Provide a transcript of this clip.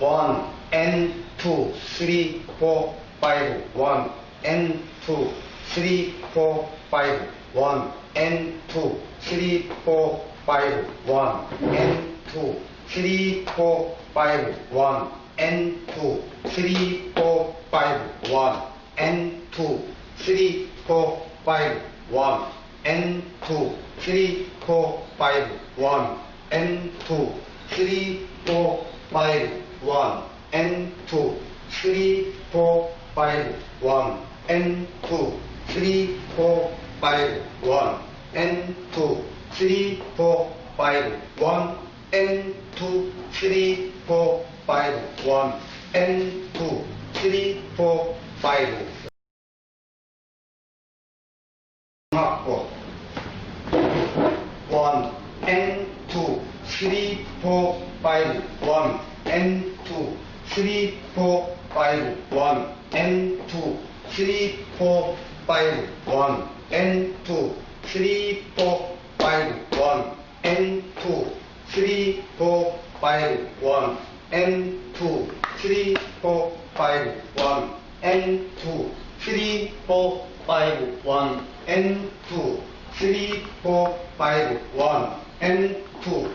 one and two, three, four, five, one and two, three, four, five, one and two, three, four, five, one and two, three, four, five, one and two, three, four, five, one and two, three, four, five, one and two, three, four, five, one and two, three, four, five, one. And two, three, four, five, one. And two, three, four, five, one. And two, three, four, five, one. And two, three, four, five, one. And two, three, four, five. 학교 one. And 3, 4, 5, 1, and 2, 3, 4, 5, 1, and 2, 3, 4, 5, 1, and 2, 3, 4, 5, 1, and 2, 3, 4, 5, 1, and 2, 3, 4, 5, 1, and 2, 3, 4, 5, 1, and 2, 3, 4, 5, 1, and 2,